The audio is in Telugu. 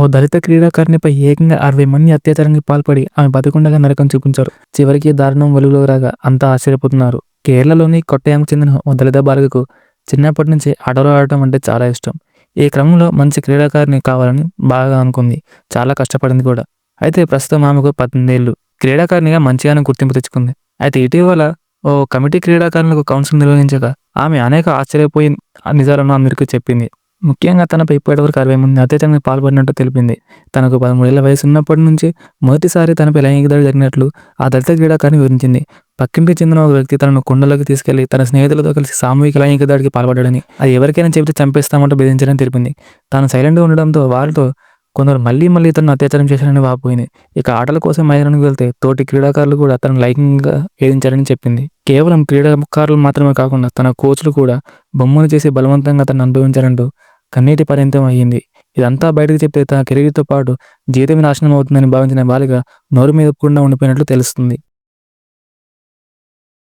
ఓ దళిత క్రీడాకారిణిపై ఏకంగా అరవై మంది అత్యాచారానికి పాల్పడి ఆమె బతికుండగా నరకం చూపించారు. చివరికి దారుణం వెలుగులో రాగా అంతా ఆశ్చర్యపోతున్నారు. కేరళలోని కొట్టయానికి చెందిన ఓ దళిత బాలికకు చిన్నప్పటి నుంచి ఆటలు ఆడటం అంటే చాలా ఇష్టం. ఈ క్రమంలో మంచి క్రీడాకారిణి కావాలని బాగా అనుకుంది. చాలా కష్టపడింది కూడా. అయితే ప్రస్తుతం ఆమెకు పద్దెనిమిది ఏళ్ళు క్రీడాకారిణిగా మంచిగానే గుర్తింపు తెచ్చుకుంది. అయితే ఇటీవల ఓ కమిటీ క్రీడాకారులకు కౌన్సిల్ నిర్వహించగా ఆమె అనేక ఆశ్చర్యపోయి నిజాలను అందరికీ చెప్పింది. ముఖ్యంగా తనపై ఇప్పటివరకు అరవై మంది అత్యాచారానికి పాల్పడినట్టు తెలిపింది. తనకు పదమూడేళ్ళ వయసు ఉన్నప్పటి నుంచి మొదటిసారి తనపై లైంగిక దాడి జరిగినట్లు ఆ దళిత క్రీడాకారిణి వివరించింది. పక్కింటికి చెందిన ఒక వ్యక్తి తనను కుండలోకి తీసుకెళ్ళి తన స్నేహితులతో కలిసి సామూహిక లైంగిక దాడికి పాల్పడ్డాడని అది ఎవరికైనా చెబితే చంపేస్తామంటూ బెదిరించారని తెలిపింది. తాను సైలెంట్గా ఉండడంతో వారితో కొందరు మళ్ళీ మళ్ళీ తనను అత్యాచారం చేశారని వాపోయింది. ఇక ఆటల కోసం మైదానానికి వెళ్తే తోటి క్రీడాకారులు కూడా తనను లైంగికంగా వేధించారని చెప్పింది. కేవలం క్రీడాకారులు మాత్రమే కాకుండా తన కోచ్లు కూడా బొమ్మలు చేసి బలవంతంగా తనను అనుభవించారంటూ కన్నీటి పర్యంతం అయ్యింది. ఇదంతా బయటకు చెప్తే తన కెరీర్తో పాటు జీవితం నాశనం అవుతుందని భావించిన బాలిక నోరు మీద ఉండిపోయినట్లు తెలుస్తుంది.